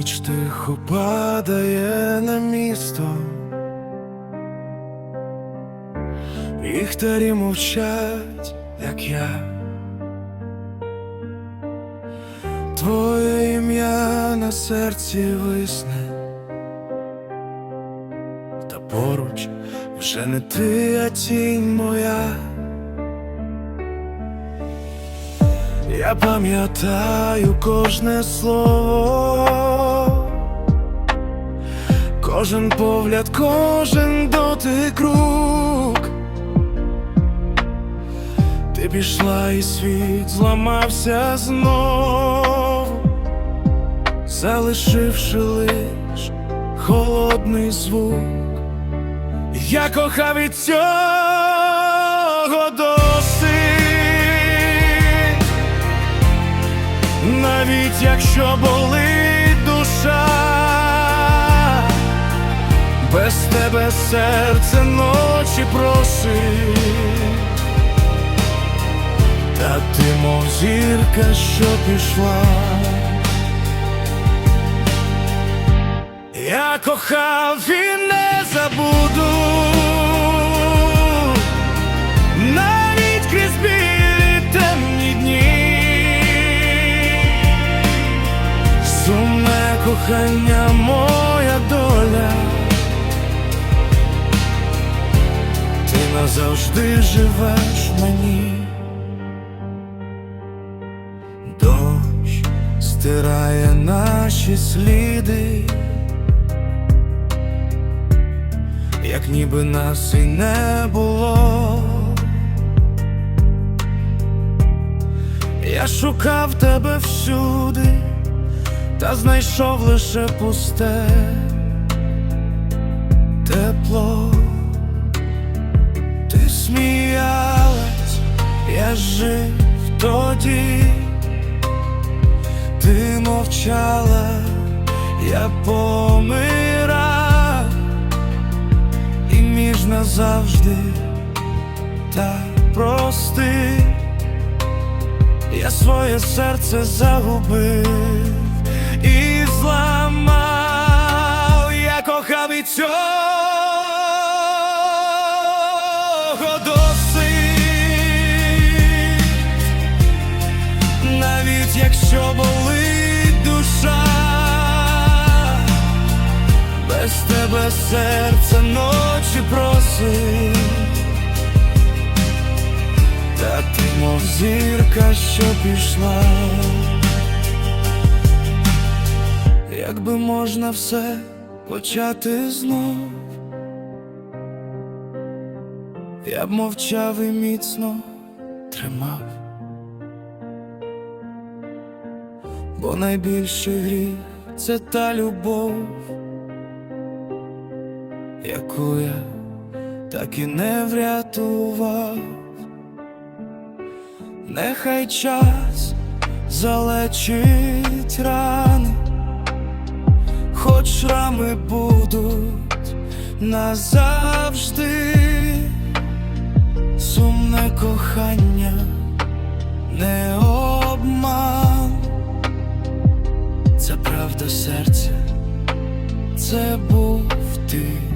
Ніч тихо падає на місто, ліхтарі мовчать, як я. Твоє ім'я на серці висне, та поруч вже не ти, а тінь моя. Я пам'ятаю кожне слово, кожен погляд, кожен дотик рук. Ти пішла і світ зламався знов, залишивши лиш холодний звук. Я кохав від цього досить. Навіть якщо болить душа, без тебе серце ночі просить, та ти, мов зірка, що пішла. Я кохав і не забуду, кохання моя доля, ти назавжди живеш мені. Дощ стирає наші сліди, як ніби нас і не було. Я шукав тебе всюди та знайшов лише пусте тепло. Ти сміялась, я жив тоді, ти мовчала, я помирав, і між назавжди та прости. Я своє серце загубив і зламав, я кохав і цього досить, навіть якщо болить душа, без тебе серце ночі просить. Та ти, мов зірка, що пішла, якби можна все почати знов, я б мовчав і міцно тримав, бо найбільший гріх це та любов, яку я так і не врятував. Нехай час залечить шрами будуть назавжди, сумне кохання, не обман, це правда серця, це був ти.